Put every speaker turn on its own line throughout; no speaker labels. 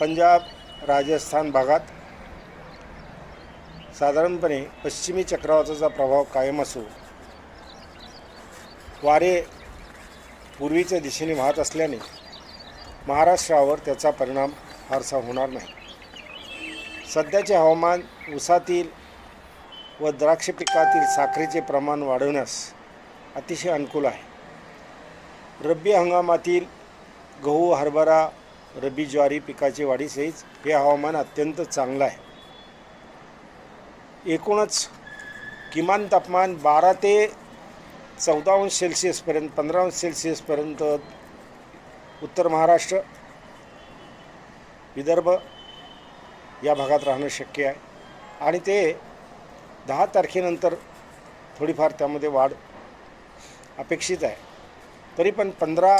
पंजाब राजस्थान भागात साधारणपणे पश्चिमी चक्रवाताचा प्रभाव कायम असो वारे पूर्वीच्या दिशेने वाहत असल्याने महाराष्ट्रावर त्याचा परिणाम फारसा होणार नाही. सध्याचे हवामान ऊसातील व द्राक्ष पिकातील साखरेचे प्रमाण वाढवण्यास अतिशय अनुकूल आहे. रब्बी हंगामातील गहू हरभरा रब्बी ज्वारी पिकाची वाढीसहित हे हवामान अत्यंत चांगलं आहे. एकूणच किमान तापमान बारा ते चौदा अंश सेल्सिअसपर्यंत पंधरा अंश सेल्सिअसपर्यंत उत्तर महाराष्ट्र विदर्भ या भागात राहणं शक्य आहे. आणि ते दहा तारखेनंतर थोडीफार त्यामध्ये वाढ अपेक्षित आहे. तरी पण पंधरा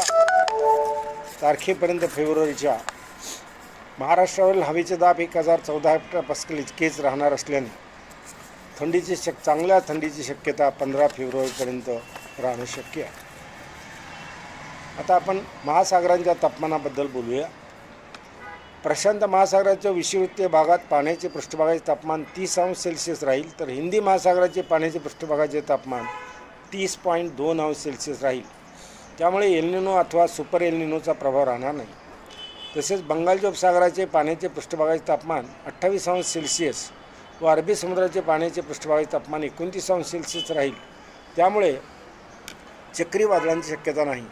तारखेपर्यंत फेब्रुवारीच्या महाराष्ट्रावरील हवेचे दाब एक हजार चौदा पस्कल इतकेच राहणार असल्याने थंडीची शक चांगल्या थंडीची शक्यता पंधरा फेब्रुवारीपर्यंत राहणं शक्य आहे. आता आपण महासागरांच्या तापमानाबद्दल बोलूया. प्रशांत महासागराच्या विषुवृत्तीय भागात पाण्याचे पृष्ठभागाचे तापमान तीस अंश सेल्सिअस राहील तर हिंदी महासागराचे पाण्याचे पृष्ठभागाचे तापमान तीस पॉईंट दोन अंश सेल्सिअस राहील. त्यामुळे एलनिनो अथवा सुपर एलनिनोचा प्रभाव राहणार नाही. तसेच बंगालच्या उपसागराचे पाण्याचे पृष्ठभागाचे तापमान अठ्ठावीस अंश सेल्सिअस व अरबी समुद्राचे पाण्याचे पृष्ठभागाचे तापमान एकोणतीस अंश सेल्सिअस राहील. त्यामुळे चक्रीवादळांची शक्यता नाही.